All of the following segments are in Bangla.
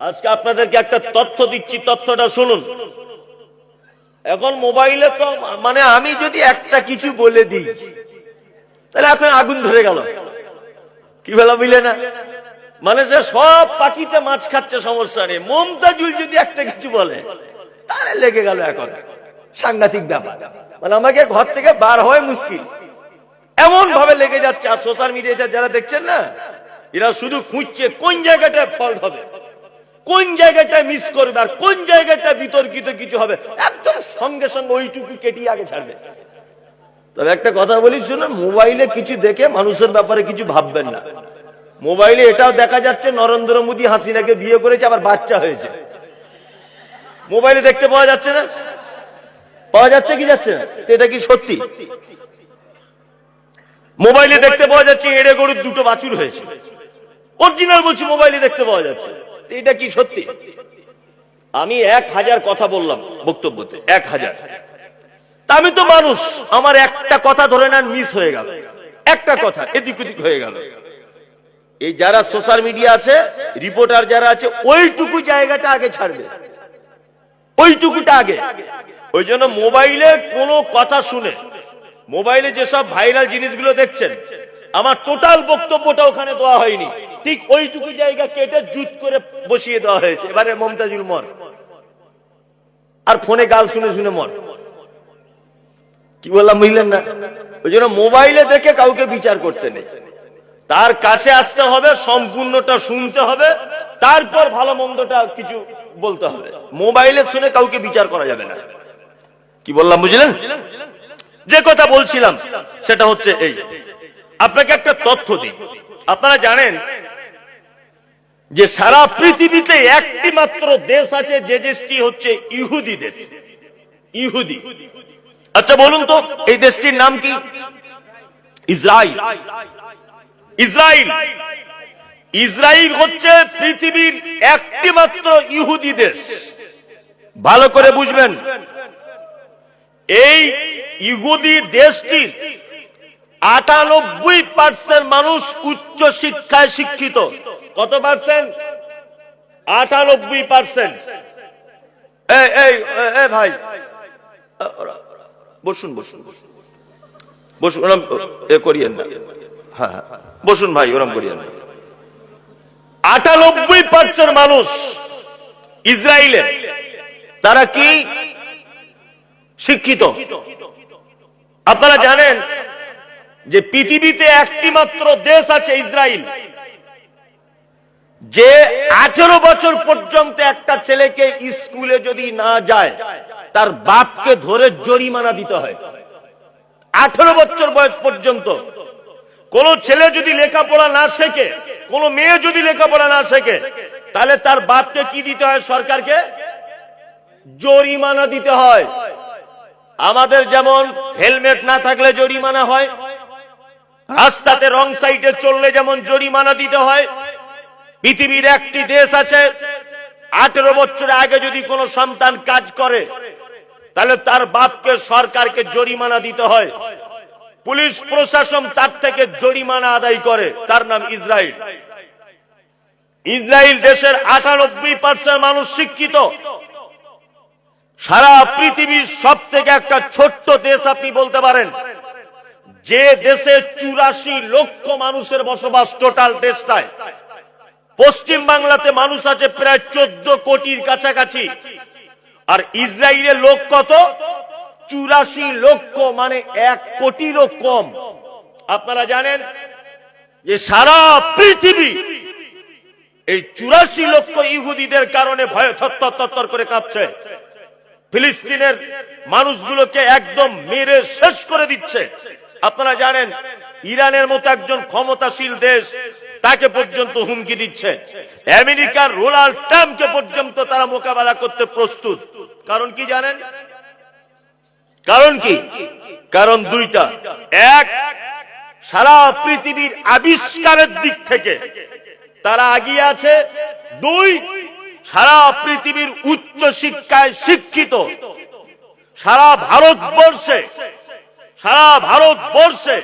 আজকে আপনাদেরকে একটা তথ্য দিচ্ছি, তথ্যটা শুনুন। এখন মোবাইলে তো মানে আমি যদি একটা কিছু বলে দিই, তাহলে আপনার আগুন ধরে গেল। কি বেলা বুঝলে না? মানে সে সব পাখিতে মাছ খাচ্ছে, সমস্যা নেই। মমতাজুল যদি একটা কিছু বলে, তাহলে লেগে গেল এখন। সাংঘাতিক ব্যাপার। মানে আমাকে ঘর থেকে বার হয় মুশকিল। এমন ভাবে লেগে যাচ্ছে, আর সোশ্যাল মিডিয়া যারা দেখছেন না, এরা শুধু খুঁজছে কোন জায়গাটায় ফল্ট হবে। কোন জায়গাটায় মিস করবে আর কোন জায়গাটা বিতর্কিত কিছু হবে? একদম সঙ্গে সঙ্গে ওইটুকু কেটিয়ে আগে ছাড়বে। তবে একটা কথা বলি, শুনুন মোবাইলে কিছু দেখে মানুষের ব্যাপারে কিছু ভাববেন না। মোবাইলে এটাও দেখা যাচ্ছে, নরেন্দ্র মোদী হাসিনাকে বিয়ে করেছে, আবার বাচ্চা হয়েছে। মোবাইলে দেখতে পাওয়া যাচ্ছে না? পাওয়া যাচ্ছে কি যাচ্ছে না? এটা কি সত্যি? মোবাইলে দেখতে পাওয়া যাচ্ছে, এড়ে গরুর দুটো বাছুর হয়েছে। অরিজিনাল বলছি মোবাইলে দেখতে পাওয়া যাচ্ছে। এটা কি সত্যি? আমি এক হাজার কথা বললাম বক্তব্যতে, এক হাজার। আমি তো মানুষ, আমার একটা কথা ধরে নেন মিস হয়ে গেল। একটা কথা, এদিক ওদিক হয়ে গেল। এই যারা সোশ্যাল মিডিয়া আছে রিপোর্টার যারা আছে, ওইটুকু জায়গাটা আগে ছাড়বে। ওইটুকুটা আগে। ওই জন্য মোবাইলে কোনো কথা শুনে, মোবাইলে যেসব ভাইরাল জিনিসগুলো দেখছেন আমার টোটাল বক্তব্যটা ওখানে দেওয়া হয়নি। ঠিক ওইটুকু জায়গা কেটে জুত করে বসিয়ে দেওয়া হয়েছে। এবারে মমতাজুল মর। আর ফোনে গাল শুনে শুনে মর। কি বললাম বুঝলেন না? ওই জন্য মোবাইলে দেখে কাউকে বিচার করতে নেই। তার কাছে আসতে হবে, সম্পূর্ণটা শুনতে হবে, তারপর ভালো মন্দটা কিছু বলতে হবে। মোবাইলে শুনে কাউকে বিচার করা যাবে না। কি বললাম বুঝলেন? যে কথা বলছিলাম, সেটা হচ্ছে এই। আপনাকে একটা তথ্য দিই। আপনারা জানেন যে সারা পৃথিবীতে একটি মাত্র দেশ আছে, যে দেশটি হচ্ছে ইহুদিদের। ইহুদি। আচ্ছা বলুন তো, এই দেশটির নাম কি? ইসরায়েল ইসরায়েল ইসরায়েল হচ্ছে পৃথিবীর একটি মাত্র ইহুদি দেশ। ভালো করে বুঝবেন। এই ইহুদি দেশটির আটানব্বই পার্সেন্ট মানুষ উচ্চ শিক্ষায় শিক্ষিত। কত পার্সেন্ট আটানব্বই পার্সেন্ট এই ভাই। বসুন বসুন বসুন। ওরম, এ করিয়েন না। হ্যাঁ হ্যাঁ। বসুন ভাই, ওরম করিয়েন না। আটানব্বই পার্সেন্ট মানুষ ইসরায়েলে তারা কি? শিক্ষিত। আপনারা জানেন যে পৃথিবীতে একটি মাত্র দেশ আছে ইসরায়েল যে আঠেরো বছর পর্যন্ত একটা ছেলেকে স্কুলে যদি না যায়, তার বাপকে ধরে জরিমানা দিতে হয়। আঠেরো বছর বয়স পর্যন্ত কোন ছেলে যদি লেখাপড়া না শেখে, কোন মেয়ে যদি লেখাপড়া না শেখে, তাহলে তার বাপকে কি দিতে হয় সরকারকে? জরিমানা দিতে হয়। আমাদের যেমন হেলমেট না থাকলে জরিমানা হয় রাস্তাতে রং সাইডে চললে যেমন জরিমানা দিতে হয়, পৃথিবীর একটি দেশ আছে, আঠেরো বছর আগে যদি কোনো সন্তান কাজ করে, তাহলে তার বাপকে, সরকারকে জরিমানা দিতে হয়। পুলিশ প্রশাসন তার থেকে জরিমানা আদায় করে। তার নাম ইসরায়েল ইসরায়েল দেশের আটানব্বই পার্সেন্ট মানুষ শিক্ষিত। সারা পৃথিবীর সব থেকে একটা ছোট্ট দেশ আপনি বলতে পারেন যে দেশে চুরাশি লক্ষ মানুষের বসবাস টোটাল দেশটায় পশ্চিম বাংলাতে মানুষ আছে প্রায় চোদ্দ কোটির কাছাকাছি। আর ইসরায়েলের লোক কত? চুরাশি লক্ষ মানে এক কোটিরও কম। আপনারা জানেন যে সারা পৃথিবী এই চুরাশি লক্ষ ইহুদিদের কারণে ভয়ে থর থর করে কাঁপছে। ফিলিস্তিনের মানুষগুলোকে একদম মেরে শেষ করে দিচ্ছে। আপনারা জানেন, ইরানের মতো একজন ক্ষমতাশীল দেশ তাকে পর্যন্ত হুমকি দিচ্ছে। আমেরিকার রোনাল্ড ট্রাম্পকে পর্যন্ত তারা মোকাবেলা করতে প্রস্তুত। কারণ কি জানেন? কারণ কি? কারণ দুইটা। এক, সারা পৃথিবীর আবিষ্কারের দিক থেকে তারা আগিয়ে আছে। দুই, সারা পৃথিবীর উচ্চ শিক্ষায় শিক্ষিত, সারা ভারতবর্ষে সারা ভারতবর্ষে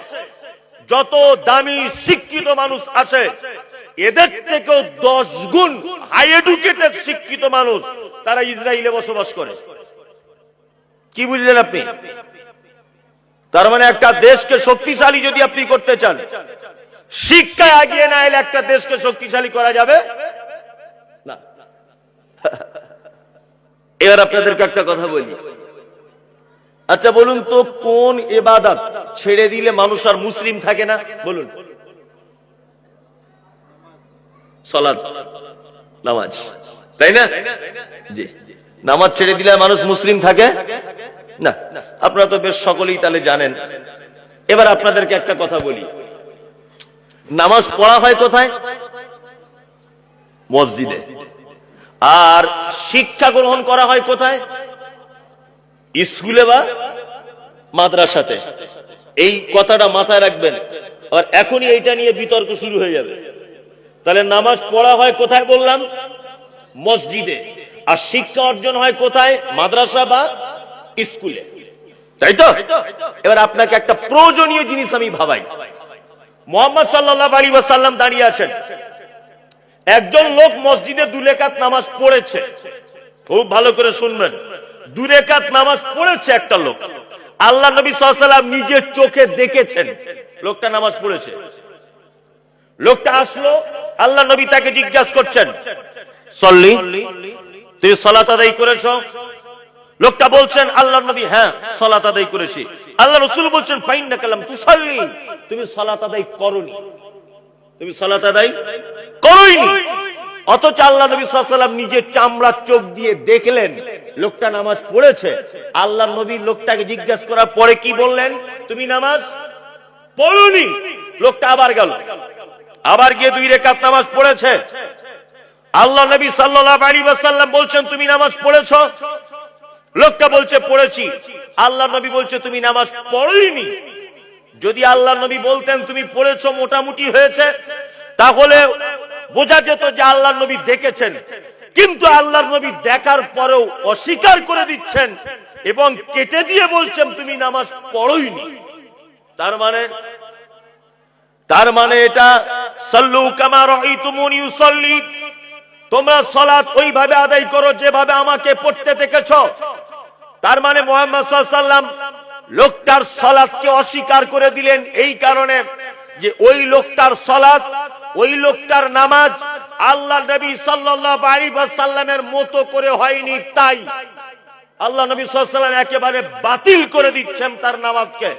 যত দামি শিক্ষিত মানুষ আছে, এদের থেকেও দশ গুণ হাই এডুকেটেড শিক্ষিত মানুষ তারা ইসরায়েলে বসবাস করে। কি বুঝলেন আপনি? তার মানে একটা দেশকে শক্তিশালী যদি আপনি করতে চান, শিক্ষায় এগিয়ে না এলে একটা দেশকে শক্তিশালী করা যাবে? না। এবার আপনাদেরকে একটা কথা বলি। আচ্ছা বলুন তো, কোন এবাদাত ছেড়ে দিলে মানুষ আর মুসলিম থাকে না? বলুন। নামাজ। তাই না? জি। নামাজ ছেড়ে দিলে মানুষ মুসলিম থাকে? না। আপনারা তো বেশ সকলেই তাহলে জানেন। এবার আপনাদেরকে একটা কথা বলি। নামাজ পড়া হয় কোথায়? মসজিদে। আর শিক্ষা গ্রহণ করা হয় কোথায়? স্কুলে বা মাদ্রাসাতে? এই কথাটা মাথায় রাখবেন। আর এখনই এইটা নিয়ে বিতর্ক শুরু হয়ে যাবে। তাহলে নামাজ পড়া হয় কোথায় বললাম? মসজিদে। আর শিক্ষা অর্জন হয় কোথায়? মাদ্রাসা বা স্কুলে। তাই তো? এবার আপনাকে একটা প্রয়োজনীয় জিনিস আমি ভাবাই। মোহাম্মদ সাল্লাহ আলী ওয়াসাল্লাম দাঁড়িয়ে আছেন। একজন লোক মসজিদে দুলেকাত নামাজ পড়েছে। খুব ভালো করে শুনবেন। দুরেকাত নামাজ পড়েছে একটা লোক। আল্লাহ নবী নিজের চোখে দেখেছেন। লোকটা নামাজ পড়েছে। লোকটা আসলো, আল্লাহ নবী তাকে জিজ্ঞাসা করছেন, সল্লি, তুই সলাত আদায় করেছ? লোকটা বলছেন, আল্লাহ নবী হ্যাঁ সলাত আদায় করেছি। আল্লাহ রসুল বলছেন না কালাম তুমি সলাত আদায় করনি। তুমি সলাত আদায় করইনি? অথচ আল্লাহ নবী সাল্লাম নিজের চামড়ার চোখ দিয়ে দেখলেন লোকটা নামাজ পড়েছে। আল্লাহ নবী লোকটাকে জিজ্ঞাসা করার পরে কি বললেন? তুমি নামাজ পড়ুনি। লোকটা আবার গেল। আবার গিয়ে দুই রেখাত নামাজ পড়েছে। আল্লাহ নবী সাল্লাহ আলী বলছেন, তুমি নামাজ পড়েছ? লোকটা বলছে, পড়েছি। আল্লাহ নবী বলছে, তুমি নামাজ পড়ইনি। যদি আল্লাহ নবী বলতেন, তুমি পড়েছ, মোটামুটি হয়েছে। তাহলে বোঝা যেত যে আল্লাহ নবী দেখেছেন। কিন্তু আল্লাহ নবী দেখার পরেও অস্বীকার করে দিচ্ছেন এবং কেটে দিয়ে বলছেন, তুমি নামাজ পড়োইনি। তার মানে তার মানে এটা, সল্লু কামার তোমরা সলাৎ ওইভাবে আদায় করো যেভাবে আমাকে পড়তে দেখেছ। তার মানে মোহাম্মদ সাল্লাম লোকটার সলাৎকে অস্বীকার করে দিলেন এই কারণে যে ওই লোকটার সলাৎ ওই লোকটার নামাজ আল্লাহ নবী সাল্লামের মতো করে হয়নি, তাই আল্লাহ নবী সাল্লাম একেবারে বাতিল করে দিচ্ছেন তার নামাজকে।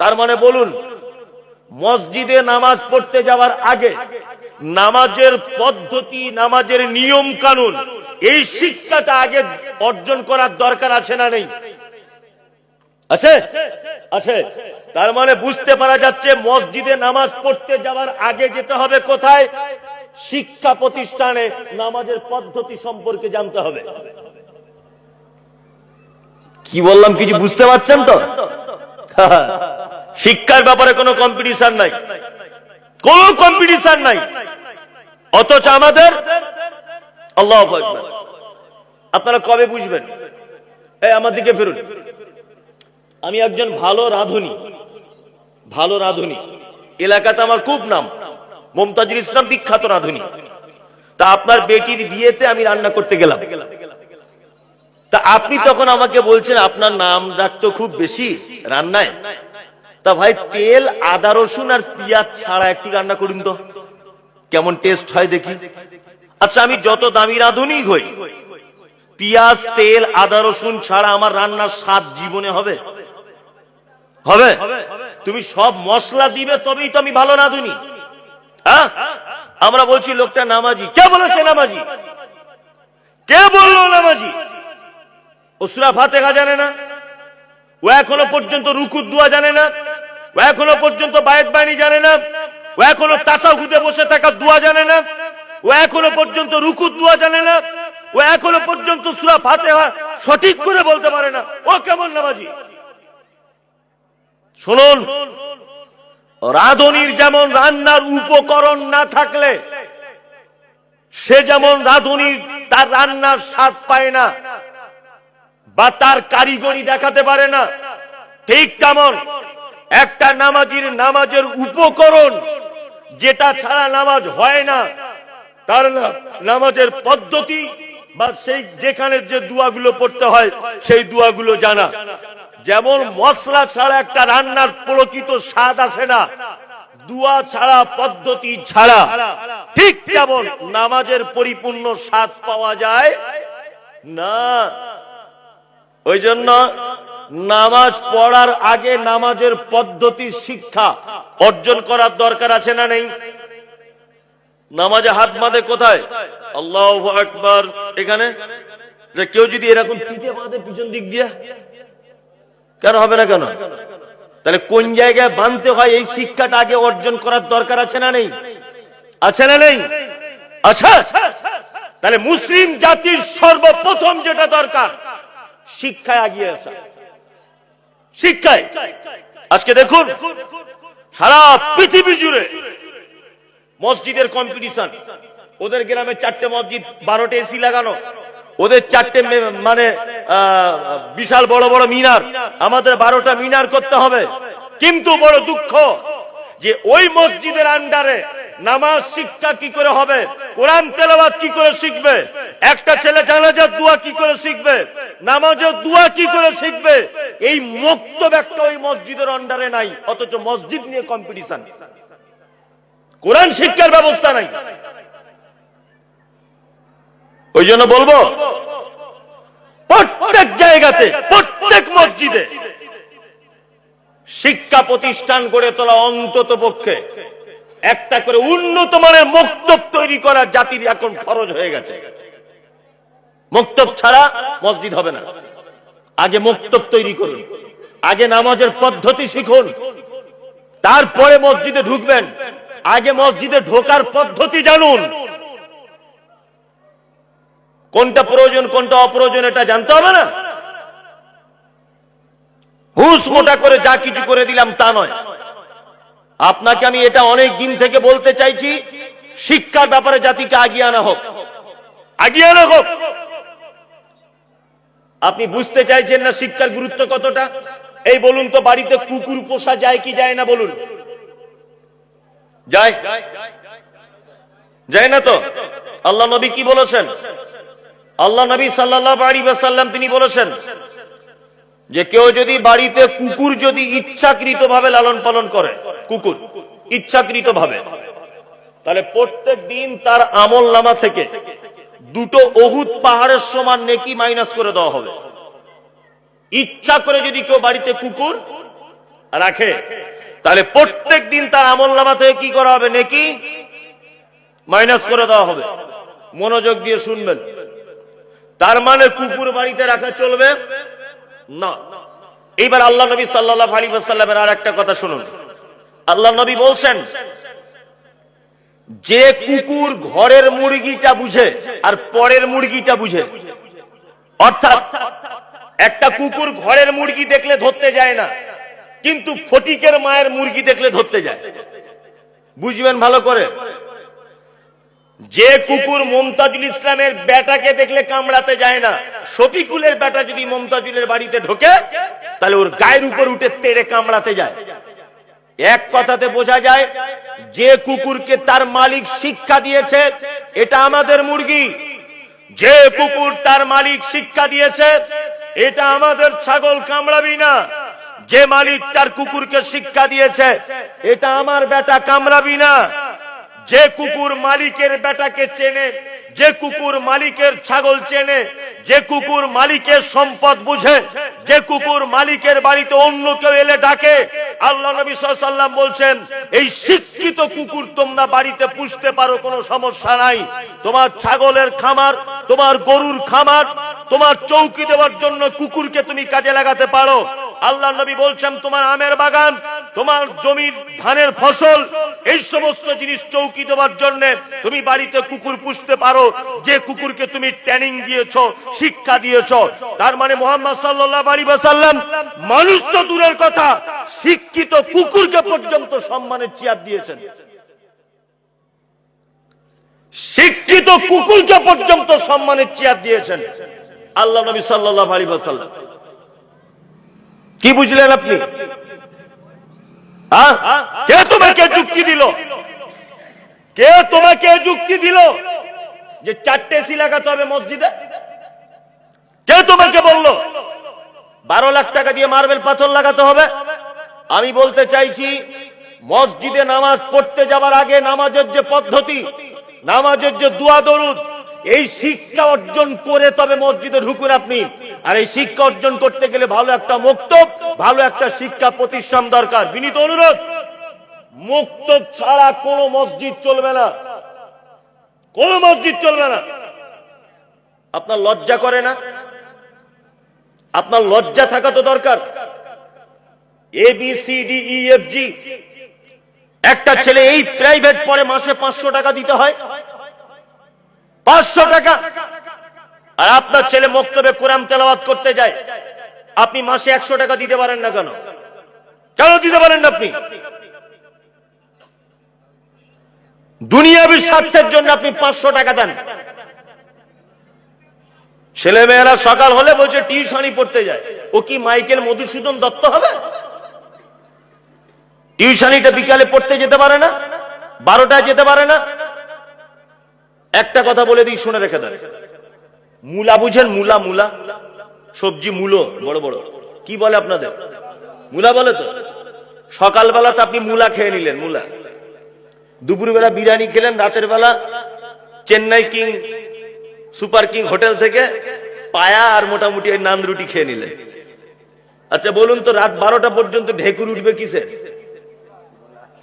তার মানে বলুন, মসজিদে নামাজ পড়তে যাওয়ার আগে নামাজের পদ্ধতি, নামাজের নিয়ম কানুন এই শিক্ষাটা আগে অর্জন করার দরকার আছে না নেই? আছে? আছে। তার মানে বুঝতে পারা যাচ্ছে মসজিদে নামাজ পড়তে যাওয়ার আগে যেতে হবে কোথায়? শিক্ষা প্রতিষ্ঠানে নামাজের পদ্ধতি সম্পর্কে জানতে হবে। কি বললাম, কিছু বুঝতে পারছেন তো? শিক্ষার ব্যাপারে কোনো কম্পিটিশন নাই। কোন কম্পিটিশন নাই। অথচ আমাদের আল্লাহ আপনারা কবে বুঝবেন? এই, আমার দিকে ফেরুন। আমি একজন ভালো রাধুনী। ভালো রাধুনী। এলাকাতে আমার খুব নাম। মমতাজুল ইসলাম বিখ্যাত রাধুনী। তা আপনার বেটির বিয়েতে আমি রান্না করতে গেলাম। তা আপনি তখন আমাকে বলছেন আপনার নাম ডাক তো খুব বেশি রান্নায়। তা ভাই, তেল, আদা, রসুন আর পিঁয়াজ ছাড়া একটু রান্না করুন তো। কেমন টেস্ট হয় দেখি। আচ্ছা আমি যত দামি রাঁধুনি হই, পিঁয়াজ, তেল, আদা, রসুন ছাড়া আমার রান্নার স্বাদ জীবনে হবে? হবে? তুমি সব মশলা দিবে, তবেই তো আমি ভালো রাঁধুনি। হ্যাঁ? আমরা বলছি লোকটা নামাজি। কে বলেছে নামাজি? কে বলল নামাজি? ও সুরা ফাতেহা জানে না। ও এখনও পর্যন্ত রুকুর দোয়া জানে না। ও এখনও পর্যন্ত বায়ত বাণী জানে না। ও এখনও তাসা হুদে বসে থাকা দোয়া জানে না। ও এখনও পর্যন্ত রুকুর দোয়া জানে না। ও এখনও পর্যন্ত সুরা ফাতেহা সঠিক করে বলতে পারে না। ও কেমন নামাজি? শুনুন। রাধনির যেমন রান্নার উপকরণ না থাকলে, সে যেমন রাধনির তার রান্নার স্বাদ পায় না বা তার কারিগরি দেখাতে পারে না, ঠিক তেমন একটা নামাজির নামাজের উপকরণ যেটা ছাড়া নামাজ হয় না, তার নামাজের পদ্ধতি বা সেই যেখানে যে দুয়াগুলো পড়তে হয়, সেই দুয়াগুলো জানা। যেমন মশলা ছাড়া একটা রান্নার প্রকৃত স্বাদ আসে না, দুয়া ছাড়া পদ্ধতি ছাড়া। ঠিক যেমন নামাজের পরিপূর্ণ স্বাদ পাওয়া যায়, না। ওই জন্য নামাজ পড়ার আগে নামাজের পদ্ধতি শিক্ষা অর্জন করার দরকার আছে না নেই? নামাজে হাত বাঁধে কোথায়? আল্লাহ আকবার। এখানে? যে কেউ যদি এরকম পিঠে বাঁধে পিছন দিক দিয়ে কেন হবে না কেন? তাহলে কোন জায়গায় বাঁধতে হয় এই শিক্ষাটা আগে অর্জন করার দরকার আছে না নেই? আছে না নেই? আচ্ছা তাহলে মুসলিম জাতির সর্বপ্রথম যেটা দরকার, শিক্ষায় আগিয়ে আসা। শিক্ষায়। আজকে দেখুন, সারা পৃথিবী জুড়ে মসজিদের কম্পিটিশন ওদের গ্রামে চারটে মসজিদ, বারোটা এসি লাগানো। ওদের চারটে মানে বিশাল বড় বড় মিনার। আমাদের বারোটা মিনার করতে হবে। কিন্তু বড় দুঃখ যে ওই মসজিদের আন্ডারে নামাজ শিক্ষা কি করে হবে? কোরআন তেলাওয়াত কি করে শিখবে? একটা ছেলে জানাজার দোয়া কি করে শিখবে? নামাজের দোয়া কি করে শিখবে? এই মুক্ত একটা ওই মসজিদের আন্ডারে নাই, অথচ মসজিদ নিয়ে কম্পিটিশন কোরআন শিক্ষার ব্যবস্থা নাই। ওই জন্য বলব প্রত্যেক জায়গাতে, প্রত্যেক মসজিদে শিক্ষা প্রতিষ্ঠান গড়ে তোলা অন্তত পক্ষে একটা করে উন্নত মানের মক্তব তৈরি করা জাতির এখন ফরজ হয়ে গেছে। মক্তব ছাড়া মসজিদ হবে না। আগে মক্তব তৈরি করুন, আগে নামাজের পদ্ধতি শিখুন, তারপরে মসজিদে ঢুকবেন, আগে মসজিদে ঢোকার পদ্ধতি জানুন কোনটা প্রয়োজন কোনটা অপ্রয়োজন এটা জানতে হবে না। হুস মোটা করে যা কিছু করে দিলাম তা নয়। আপনাকে আমি এটা অনেক দিন থেকে বলতে চাইছি শিক্ষার ব্যাপারে জাতিকে আগিয়ে আনা হোক। আগিয়ে আনা হোক। আপনি বুঝতে চাইছেন না শিক্ষার গুরুত্ব কতটা? এই বলুন তো বাড়িতে কুকুর পোষা যায় কি যায় না বলুন। যায়? যায় না তো? আল্লাহ নবী কি বলেছেন? আল্লাহ নবী সাল্লাহ সাল্লাম তিনি বলেছেন যে কেউ যদি বাড়িতে কুকুর যদি ইচ্ছাকৃত ভাবে লালন পালন করে, কুকুর ইচ্ছাকৃত ভাবে তাহলে প্রত্যেক দিন তার আমল নামা থেকে দুটো অহুত পাহাড়ের সমান নেকি মাইনাস করে দেওয়া হবে। ইচ্ছা করে যদি কেউ বাড়িতে কুকুর রাখে, তাহলে প্রত্যেক দিন তার আমল নামা থেকে কি করা হবে? নেকি মাইনাস করে দেওয়া হবে। মনোযোগ দিয়ে শুনবেন। তার মানে কুকুর বাড়িতে রাখা চলবে? না। এইবার আল্লাহ নবী সাল্লাহ আলী সাল্লামের আর একটা কথা শুনুন। আল্লাহ নবী বলছেন, যে কুকুর ঘরের মুরগিটা বুঝে আর পরের মুরগিটা বুঝে। অর্থাৎ একটা কুকুর ঘরের মুরগি দেখলে ধরতে যায় না, কিন্তু ফটিকের মায়ের মুরগি দেখলে ধরতে যায়। বুঝবেন ভালো করে? যে কুকুর মমতাজুল ইসলামের বেটাকে দেখলে কামড়াতে যায় না, শফিকুলের বেটা যদি মমতাজুলের বাড়িতে ঢোকে, তাহলে ওর গায়ের উপর উঠে তেড়ে কামড়াতে যায়। এক কথাতে বোঝা যায়, যে কুকুরকে তার মালিক শিক্ষা দিয়েছে, এটা আমাদের মুরগি। যে কুকুর তার মালিক শিক্ষা দিয়েছে, এটা আমাদের ছাগল কামড়াবি না। যে মালিক তার কুকুরকে শিক্ষা দিয়েছে, এটা আমার বেটা কামড়াবি না। যে কুকুর মালিকের বেটাকে চেনে, যে কুকুর মালিকের ছাগল চেনে, যে কুকুর মালিকের সম্পদ বুঝে, যে কুকুর মালিকের বাড়িতে অন্য কেউ এলে ডাকে, আল্লাহ নবী সাল্লাম বলছেন, এই শিক্ষিত কুকুর তোমরা বাড়িতে পুষতে পারো, কোনো সমস্যা নাই। তোমার ছাগলের খামার, তোমার গরুর খামার, তোমার চৌকি দেওয়ার জন্য কুকুরকে তুমি কাজে লাগাতে পারো। আল্লাহ নবী বলছেন, তোমার আমের বাগান, তোমার জমির ধানের ফসল, এই সমস্ত জিনিস চৌকি দেওয়ার জন্য তুমি বাড়িতে কুকুর পুষতে পারো। যে কুকুরকে তুমি ট্রেনিং দিয়েছ, শিক্ষা দিয়েছ, তার মানে মোহাম্মদ সাল্লাহ আলী সাল্লাম মানুষ তো দূরের কথা, শিক্ষিত কুকুরকে পর্যন্ত সম্মানের চেয়ার দিয়েছেন। শিক্ষিত কুকুরকে পর্যন্ত সম্মানের চেয়ার দিয়েছেন আল্লাহ নবী সাল্লাহ আলী সাল্লাম কি বুঝলেন আপনি? হ্যাঁ? কে তোমাকে যুক্তি দিল? কে তোমাকে যুক্তি দিল যে চারটে এসি লাগাতে হবে মসজিদে? কে তোমাকে বলল? বারো লাখ টাকা দিয়ে মার্বেল পাথর লাগাতে হবে? আমি বলতে চাইছি, মসজিদে নামাজ পড়তে যাবার আগে নামাজের যে পদ্ধতি, নামাজের যে দুয়া দরুদ এই শিক্ষা অর্জন করে তবে মসজিদে ঢুকুন আপনি। আর এই শিক্ষা অর্জন করতে গেলে ভালো একটা মুক্তব ভালো একটা শিক্ষা প্রতিষ্ঠান দরকার। বিনীত অনুরোধ, মুক্ত ছাড়া কোনো মসজিদ চলবে না। কোন মসজিদ চলবে না। আপনার লজ্জা করে না? আপনার লজ্জা থাকা তো দরকার। A B C D E F G একটা ছেলে এই প্রাইভেট পরে মাসে পাঁচশো টাকা দিতে হয়। পাঁচশো টাকা। আর আপনার ছেলে মক্তবে কোরআন তেলাওয়াত করতে যায়, আপনি মাসে একশো টাকা দিতে পারেন না কেন? কেন দিতে পারেন না আপনি? দুনিয়াবি স্বার্থের জন্য আপনি পাঁচশো টাকা দেন। ছেলে মেয়েরা সকাল হলে বলছে, টিউশনই পড়তে যায়। ও কি মাইকেল মধুসূদন দত্ত হবে? টিউশনিটা বিকালে পড়তে যেতে পারে না, বারোটায় যেতে পারে না একটা কথা বলে দিই, শুনে রেখে দেন মূলা বুঝেন? মূলা মূলা। সবজি মূলো, বড় বড়। কি বলে আপনাদের? মূলা বলে তো? সকালবেলা তো আপনি মূলা খেয়ে নিলেন, মূলা। দুপুরবেলা বিরিয়ানি খেলেন, রাতের বেলা Chennai king, super king hotel থেকে পায়া আর মোটামুটি নান রুটি খেয়ে নিলেন। আচ্ছা বলুন তো, রাত বারোটা পর্যন্ত ঢেকুর উঠবে কিসের?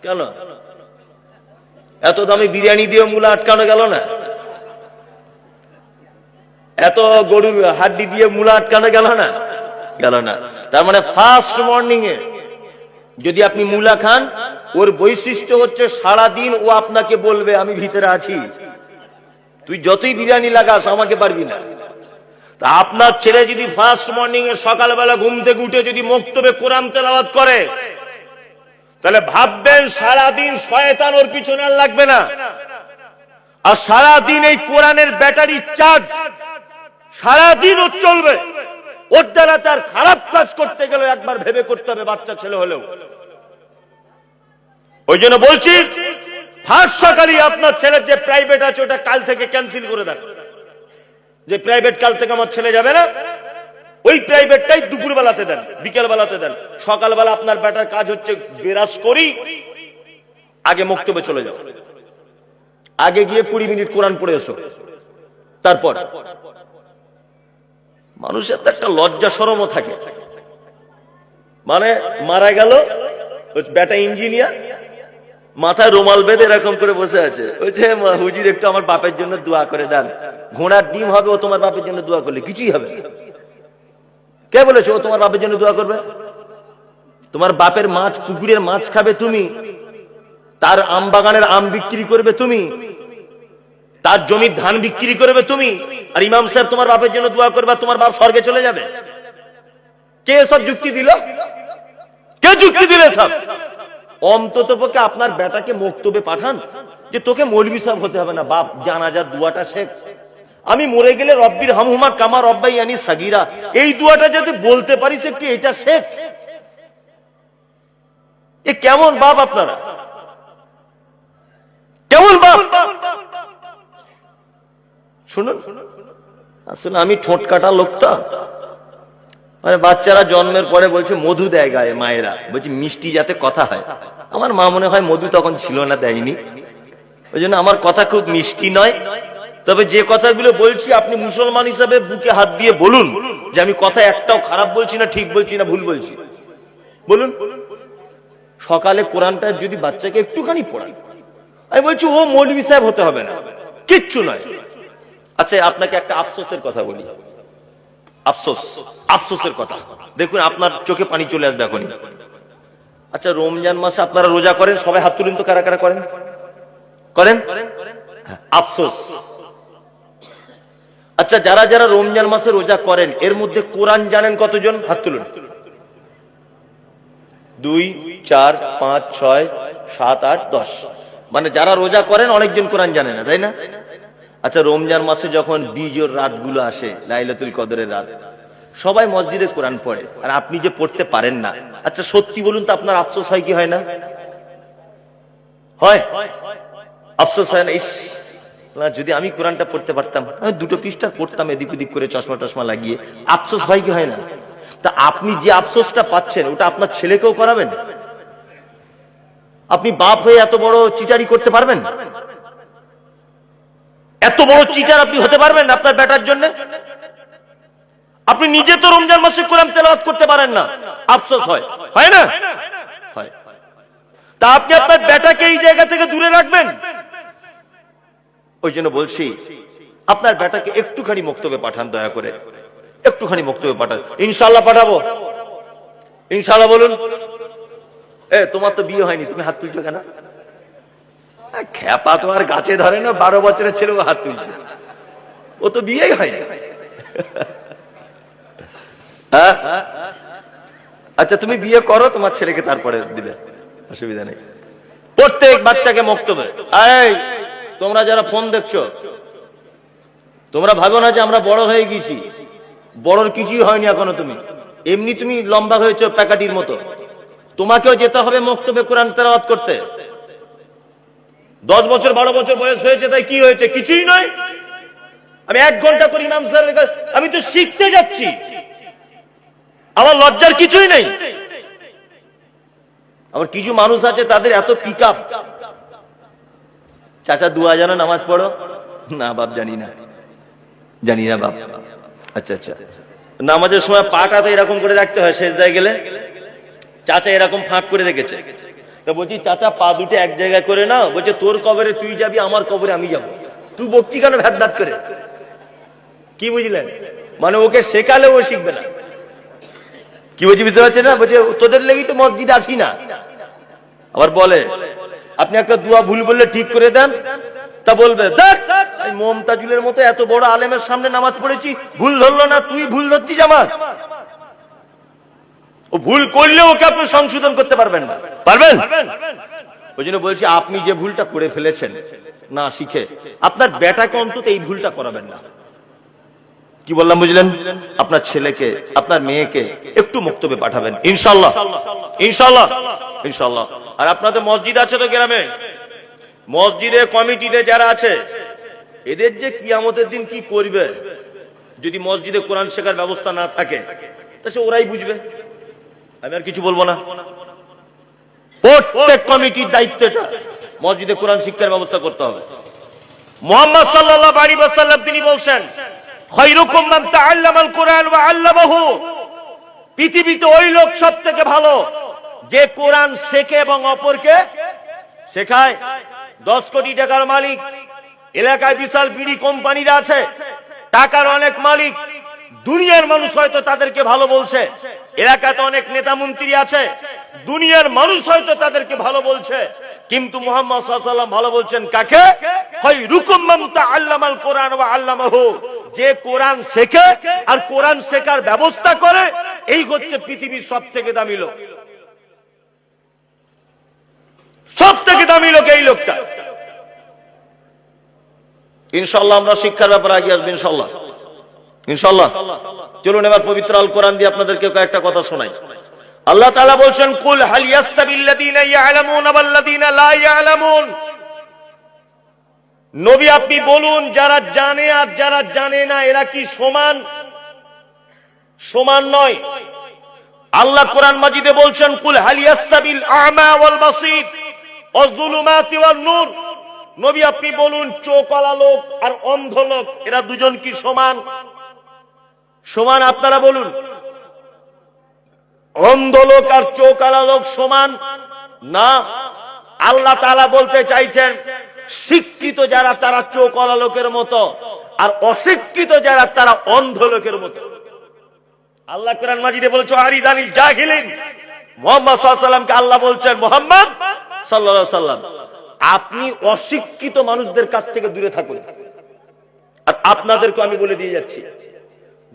কেন? এত দামি বিরিয়ানি দিয়ে মূলা আটকানো গেল না? এত গরুর হাড্ডি দিয়ে মূলা আটকানো গেল না? গেল না। তার মানে ফার্স্ট মর্নিং এ যদি আপনি মূলা খান, ওর বৈশিষ্ট্য হচ্ছে সারা দিন ও আপনাকে বলবে, আমি ভিতরে আছি। তুই যতই বিরিয়ানি লাগাস, আমাকে পারবি না। তা আপনার ছেলে যদি ফার্স্ট মর্নিং এ সকালবেলা ঘুম থেকে উঠে যদি মক্তবে কোরআন তেলাওয়াত করে, তাহলে ভাববেন সারাদিন শয়তান ওর পিছনে আর লাগবে না। আর সারাদিন এই কোরআনের ব্যাটারি চার্জ সারাদিন ওর চলবে। ওর দ্বারা তার খারাপ কাজ করতে গেলে একবার ভেবে করতে হবে বাচ্চা ছেলে হলেও। ওই জন্য বলছি ফার্স্ট সকালই আপনার ছেলের যে প্রাইভেট আছে, ওটা কাল থেকে ক্যান্সেল করে দেন। যে প্রাইভেট কাল থেকে আমার ছেলে যাবে না, ওই প্রাইভেটটাই দুপুর বেলাতে দেন বিকেল বেলাতে দেন। সকালবেলা আপনার বেটার কাজ হচ্ছে বেরাস করি, আগে মক্তবে চলে যাও। আগে গিয়ে কুড়ি মিনিট কোরআন পড়ে এসো। তারপর মানুষের তো একটা লজ্জা সরমও থাকে। মানে মারা গেল বেটা ইঞ্জিনিয়ার, মাথায় রুমাল বেঁধে এরকম করে বসে আছে। ওই যে হুজুর একটু আমার বাপের জন্য দোয়া করে দেন। ঘোড়ার ডিম হবে, ও তোমার বাপের জন্য দোয়া করলে, কিছুই হবে। কে বলেছে, ও তোমার বাপের জন্য দোয়া করবে? তোমার বাপের মাছ পুকুরের মাছ খাবে তুমি। তার আম বাগানের আম বিক্রি করবে তুমি। তার জমির ধান বিক্রি করবে তুমি। আর ইমাম সাহেব তোমার বাপের জন্য দোয়া করবে তোমার বাপ স্বর্গে চলে যাবে। কে সব যুক্তি দিল? কে যুক্তি দিলে সব অন্তত পক্ষে আপনার বেটাকে মক্তবে পাঠান যে তোকে মৌলবি সাহেব হতে হবে না। বাপ জানাজা দুয়াটা শেখ। আমি মরে গেলে রব্বির হামহুমা কামা রব্বাই আনি সাগিরা। এই দুয়াটা যদি বলতে পারিস একটু এটা শেখ? এ কেমন বাপ আপনারা? কেমন বাপ? শুনুন। আসলে আমি ঠোঁট কাটা লোকটা। মানে বাচ্চারা জন্মের পরে বলছে, মধু দেয় গায়ে মায়েরা। বলছি, মিষ্টি যাতে কথা হয়। আমার মা মনে হয় মধু তখন ছিল না, দেয়নি। ওই জন্য আমার কথা খুব মিষ্টি নয়। তবে যে কথাগুলো বলছি, আপনি মুসলমান হিসাবে বুকে হাত দিয়ে বলুন যে আমি কথা একটাও খারাপ বলছি না, ঠিক বলছি না, ভুল বলছি। বলুন। সকালে কোরআনটা যদি বাচ্চাকে একটুখানি পড়ান আমি বলছি, ও মৌলবি সাহেব হতে হবে না। কিচ্ছু নয়। আচ্ছা আপনাকে একটা আফসোসের কথা বলি। আফসোস আফসোসের কথা। দেখুন আপনার চোখে পানি চলে আসবে এখনই। আচ্ছা রমজান মাসে আপনারা রোজা করেন? সবাই হাত তুলুন তো কারা কারা করেন? করেন? হ্যাঁ, আফসোস। আচ্ছা যারা যারা রমজান মাসে রোজা করেন এর মধ্যে কোরআন জানেন কতজন? হাত তুলুন। দুই চার পাঁচ ছয় সাত আট দশ। মানে যারা রোজা করেন অনেকজন কোরআন জানে না তাই না? আচ্ছা রমজান মাসে যখন বীজের রাতগুলো আসে লাইলাতুল কদরের রাত সবাই মসজিদে কোরআন পড়ে আর আপনি যে পড়তে পারেন না। আচ্ছা সত্যি বলুন তো আপনার আফসোস হয় কি হয় না? হয়? আফসোস হয় না? ইস না, যদি আমি কোরআনটা পড়তে পারতাম দুটো পৃষ্ঠা পড়তাম এদিক ওদিক করে চশমা টশমা লাগিয়ে। আফসোস হয় কি হয় না? তা আপনি যে আফসোসটা পাচ্ছেন ওটা আপনার ছেলেকেও করাবেন? আপনি বাপ হয়ে এত বড় চিটারি করতে পারবেন? এত বড় চিটার আপনি হতে পারবেন আপনার বেটার জন্য? আপনি নিজে তো রমজান মাসে কোরআন তেলাওয়াত করতে পারেন না। আফসোস হয়। হয় না? তা আপনি আপনার বেটাকে এই জায়গা থেকে দূরে রাখবেন? ওই জন্য বলছি, আপনার বেটাকে একটুখানি বক্তব্যে পাঠান, দয়া করে। একটুখানি বক্তব্যে পাঠান। ইনশাল্লাহ পাঠাবো। ইনশাল্লাহ বলুন। এ, তোমার তো বিয়ে হয়নি, তুমি হাত তুলছো কেন? খ্যাপা তো আর গাছে ধরে না, বারো বছরের ছেলেও হাত তুলছে। ও তো বিয়েই হয়নি। হ্যাঁ? আচ্ছা তুমি বিয়ে করো, তোমার ছেলেকে তারপরে দিবে। অসুবিধা নেই। প্রত্যেক বাচ্চাকে মক্তব্য এই, তোমরা যারা ফোন দেখছ, তোমরা ভাবো না যে আমরা বড় হয়ে গেছি। বড়র কিছুই হয়নি এখনও তুমি। এমনি তুমি লম্বা হয়েছো প্যাকাটির মতো। তোমাকেও যেতে হবে মক্তবে কোরআন তেলাওয়াত করতে। দশ বছর, বারো বছর বয়স হয়েছে, তাই কি হয়েছে কিছুই নয়। আমি এক ঘণ্টা করে ইমাম স্যারের আমি তো শিখতে যাচ্ছি। আমার লজ্জার কিছুই নেই। আবার কিছু মানুষ আছে, তাদের এত পিক আপ চাচা দু হাজার নামাজ পড়ো? না বাপ, জানি না। জানি না বাপ। আচ্ছা আচ্ছা। নামাজের সময় পাটা তো এরকম করে রাখতে হয় শেষদায় গেলে। চাচা এরকম ফাঁক করে রেখেছে। তো বলছি, চাচা, পা দুটো এক জায়গায় করে নাও। বলছে, তোর কবরে তুই যাবি, আমার কবরে আমি যাব। তুই বকছি কেন ভ্যাট করে? কি বুঝলেন? মানে ওকে শেখালে ও শিখবে না। কি বলছি, বুঝতে পারছেন না? বলছে, তোদের লেগেই তো মসজিদ আসি না। আবার বলে, আপনি একটা দুয়া ভুল বললে ঠিক করে দেন। তা বলবে মমতাজুলের মতো এত বড় আলেমের সামনে নামাজ পড়েছি, ভুল ধরলো না, তুই ভুল ধরছিস আমার। ও ভুল করলে ওকে আপনি সংশোধন করতে পারবেন না। পারবেন? ওই জন্য বলছি আপনি যে ভুলটা করে ফেলেছেন না শিখে আপনার বেটাকে অন্তত এই ভুলটা করাবেন না। কি বললাম বুঝলেন? আপনার ছেলেকে আপনার মেয়েকে একটু মুক্তবে পাঠাবেন ইনশাল্লাহ ইনশাল্লাহ ইনশাল্লাহ আর আপনাদের মসজিদ আছে তো গ্রামে? মসজিদে কমিটিতে যারা আছে এদের যে কিয়ামতের দিন কি করবে? যদি মসজিদে কোরআন শেখার ব্যবস্থা না থাকে তা সে ওরাই বুঝবে। আমি আর কিছু বলব না। প্রত্যেক কমিটির দায়িত্ব এটা মসজিদে কোরআন শিক্ষার ব্যবস্থা করতে হবে। মোহাম্মদ সাল্লাল্লাহু আলাইহি ওয়াসাল্লাম তিনি বলছেন পৃথিবীতে ওই লোক সবথেকে ভালো যে কোরআন শেখে এবং অপরকে শেখায়। দশ কোটি টাকার মালিক এলাকায় বিশাল বিড়ি কোম্পানিরা আছে টাকার অনেক মালিক দুনিয়ার মানুষ হয়তো তাদেরকে ভালো বলছে। এলাকাতে অনেক নেতা মন্ত্রী আছে। দুনিয়ার মানুষ হয়তো তাদেরকে ভালো বলছে। কিন্তু মোহাম্মদ ভালো বলছেন কাকে? আল্লামাল কোরআন যে কোরআন শেখে আর কোরআন শেখার ব্যবস্থা করে, এই হচ্ছে পৃথিবীর সব থেকে দামি লোক। সব থেকে দামি লোক এই লোকটা। ইনশাল্লাহ আমরা শিক্ষার ব্যাপারে আগে আসব ইনশাল্লাহ ইনশাল্লাহ চলুন এবার পবিত্র আল কোরআন দিয়ে আপনাদেরকে কয়েকটা কথা শোনাই। আল্লাহ তাআলা বলছেন, কুল হাল নবী আপনি বলুন, যারা জানে আর যারা জানে না, এরা কি সমান? সমান নয়। আল্লাহ কোরআন মাজিদে বলছেন, কুল হাল আ'মা ওয়াল বাসীর ওয়াজ-যুলুমাতি ওয়ান নূর। নবী আপনি বলুন চোখওয়ালা লোক আর অন্ধ লোক, এরা দুজন কি সমান? সমান আপনারা বলুন। অন্ধ লোক আর চোখওয়ালা লোক সমান না? আল্লাহ তাআলা বলতে চাইছেন, শিক্ষিত যারা তারা চোখওয়ালা লোকের মতো, আর অশিক্ষিত যারা তারা অন্ধ লোকের মতো। আল্লাহ কোরআন মাজিদে বলেছে, আরিজানিল জাহিলিন। মোহাম্মদ সাল্লামকে আল্লাহ বলছেন, মোহাম্মদ সাল্লাল্লাহু সাল্লাম আপনি অশিক্ষিত মানুষদের কাছ থেকে দূরে থাকুন। আর আপনাদেরকে আমি বলে দিয়ে যাচ্ছি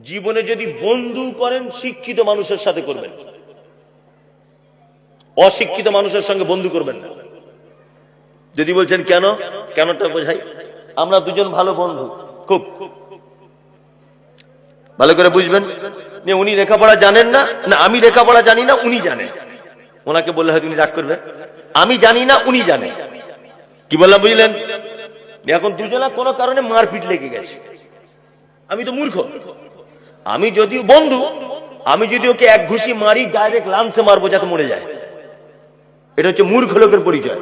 জীবনে যদি বন্ধু করেন, শিক্ষিত মানুষের সাথে করবেন। অশিক্ষিত মানুষের সঙ্গে বন্ধু করবেন না। যদি বলছেন, কেন? কেনটা বোঝাই? আমরা দুজন ভালো বন্ধু, খুব। ভালো করে বুঝবেন? উনি লেখাপড়া জানেন না? না, আমি লেখাপড়া জানি না, উনি জানেন ওনাকে বললে হয়তো উনি রাগ করবে। আমি জানি না, উনি জানেন কি বললাম, বুঝলেন? এখন দুজনা কোনো কারণে মারপিট লেগে গেছে। আমি তো মূর্খ। আমি যদিও বন্ধু, আমি যদি ওকে এক ঘুষি মারি ডাইরেক্ট লাঞ্চে মারবো যাতে মরে যায়। এটা হচ্ছে মূর্খ লোকের পরিচয়।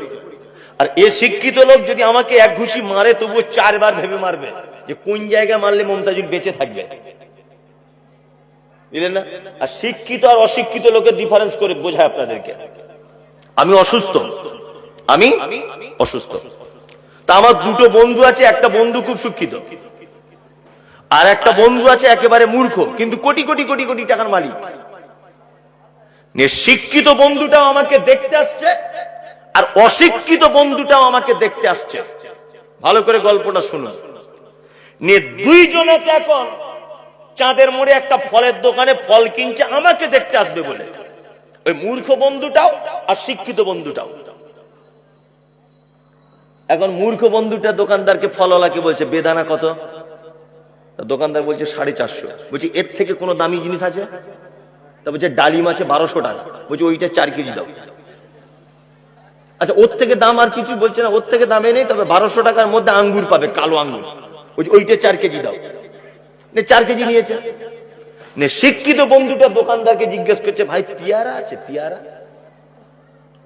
আর এ শিক্ষিত লোক যদি আমাকে এক ঘুষি মারে, তবুও চারবার ভেবে মারবে যে কোন জায়গায় মারলে মমতাজুল বেঁচে থাকবে। বুঝলেন না? আর শিক্ষিত আর অশিক্ষিত লোকের ডিফারেন্স করে বোঝায় আপনাদেরকে। আমি অসুস্থ। আমি অসুস্থ। তা আমার দুটো বন্ধু আছে, একটা বন্ধু খুব শিক্ষিত। আর একটা বন্ধু আছে একেবারে মূর্খ, কিন্তু কোটি কোটি কোটি কোটি টাকার মালিক। শিক্ষিত বন্ধুটাও আমাকে দেখতে আসছে, আর অশিক্ষিত বন্ধুটাও আমাকে দেখতে আসছে। ভালো করে গল্পটা শুনুন। নিয়ে দুইজনেতে এখন চাঁদের মোড়ে একটা ফলের দোকানে ফল কিনছে, আমাকে দেখতে আসবে বলে। ওই মূর্খ বন্ধুটাও আর শিক্ষিত বন্ধুটাও। এখন মূর্খ বন্ধুটা দোকানদারকে ফলওয়ালাকে বলছে, বেদানা কত? দোকানদার বলছে সাড়ে চারশো। বলছি, এর থেকে কোনো দামি জিনিস আছে? তা বলছে, ডালিম আছে বারোশো টাকা। বলছে, ওইটা চার কেজি দাও। আচ্ছা ওর থেকে দাম আর কিছু বলছে না, ওর থেকে দামে নেই, তবে বারোশো টাকার মধ্যে আঙ্গুর পাবে, কালো আঙ্গুর। বলছে, ওইটা চার কেজি দাও। নে, চার কেজি নিয়েছে। নে, শিক্ষিত বন্ধুটা দোকানদারকে জিজ্ঞেস করছে, ভাই, পিয়ারা আছে? পিয়ারা?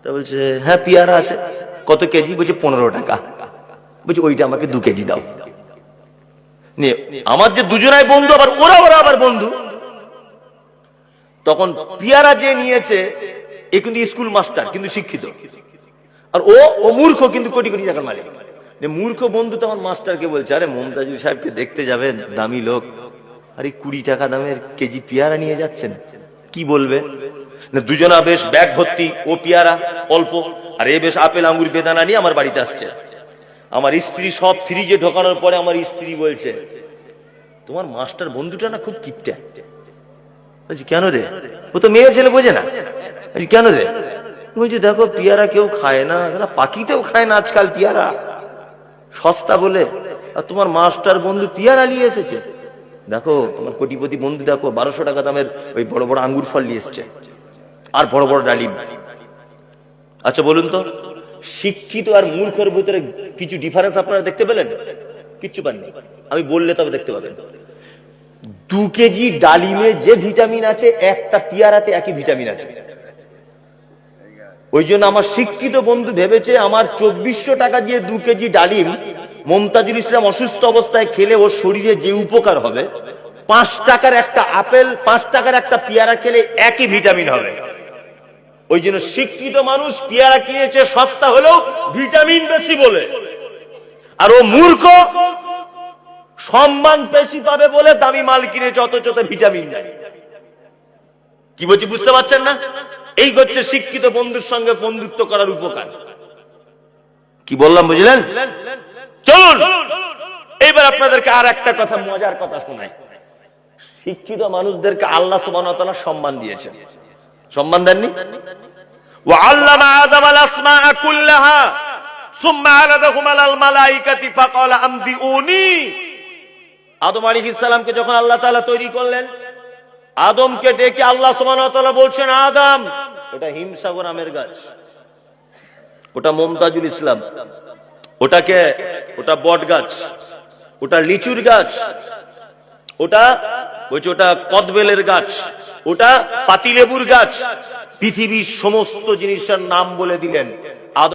তা বলছে হ্যাঁ পিয়ারা আছে। কত কেজি? বলছে, পনেরো টাকা। বলছে, ওইটা আমাকে দু কেজি দাও। নিয়ে আমার যে দুজনাই বন্ধু, আবার ওরা ওরা আবার বন্ধু। তখন পিয়ারা যে নিয়েছে, এ কিন্তু স্কুল মাস্টার, কিন্তু শিক্ষিত। আর ও ও মূর্খ কিন্তু কোটি কোটি টাকার মালিক। মূর্খ বন্ধু তখন মাস্টারকে বলছে, আরে মমতাজুল সাহেবকে দেখতে যাবেন, দামি লোক। আরে কুড়ি টাকা দামের কেজি পিয়ারা নিয়ে যাচ্ছেন। কি বলবে? দুজনা বেশ ব্যাগ ভর্তি, ও পিয়ারা অল্প, আর এ বেশ আপেল, আঙ্গুর, বেদানা নিয়ে আমার বাড়িতে আসছে। আমার স্ত্রী সব ফ্রিজে ঢোকানোর পরে আমার স্ত্রী বলছে, তোমার মাস্টার বন্ধুটা না খুব কিপটা? বলছি, কেন রে? ও তো মেয়ে, ছেলে বোঝে না। কেন রে? বলছি, দেখো, পিয়ারা কেউ খায় না। তারা পাখিতেও খায় না আজকাল পিয়ারা। সস্তা বলে, আর তোমার মাস্টার বন্ধু পিয়ারা নিয়ে এসেছে। দেখো, তোমার কোটিপতি বন্ধু, দেখো, বারোশো টাকা দামের ওই বড় বড় আঙ্গুর ফল নিয়ে এসছে। আর বড় বড় ডালিম। আচ্ছা বলুন তো শিক্ষিত আর মূর্খের ভিতরে কিছু ডিফারেন্স আপনারা দেখতে পেলেন? কিচ্ছু পাননি। আমি বললে তবে দেখতে পাবেন। দু কেজি ডালিমে যে ভিটামিন আছে, একটা পিয়ারাতে একই ভিটামিন আছে। ওই জন্য আমার শিক্ষিত বন্ধু ভেবেছে, আমার চব্বিশশো টাকা দিয়ে দু কেজি ডালিম মমতাজুল ইসলাম অসুস্থ অবস্থায় খেলে ওর শরীরে যে উপকার হবে, পাঁচ টাকার একটা আপেল, পাঁচ টাকার একটা পেয়ারা খেলে একই ভিটামিন হবে। ওই জন্য শিক্ষিত মানুষ পেয়ারা কিনেছে সস্তা হলেও ভিটামিন বেশি বলে। আর ও মূর্খ, সম্মান বেশি পাবে বলে দামি মাল কিনেছে, অথচ ভিটামিন নাই। কি বলছি, বুঝতে পারছেন না? এই হচ্ছে শিক্ষিত বন্ধুর সঙ্গে বন্ধুত্ব করার উপকার। কি বললাম, বুঝলেন? চলুন এইবার আপনাদেরকে আর একটা কথা, মজার কথা শোনাই। শিক্ষিত মানুষদেরকে আল্লাহ সুবান সম্মান দিয়েছেন। সম্মান দেননি وعلم آدم الأسماء كلها ثم عرضهم على الملائكة فقال أنبئوني আদম আলী ইসালামকে যখন আল্লাহ তাআলা তৈরি করলেন আদমকে ডেকে আল্লাহ সুবহানাহু ওয়া তাআলা বলছেন আদম ওটা হিমসাগর আমের গাছ ওটা মমতাজুল ইসলাম ওটাকে ওটা বট গাছ ওটা লিচুর গাছ ওটা বলছে ওটা কদবেলের গাছ ওটা পাতিলেবুর গাছ। পৃথিবীর সমস্ত জিনিসের নাম বলে দিলেন।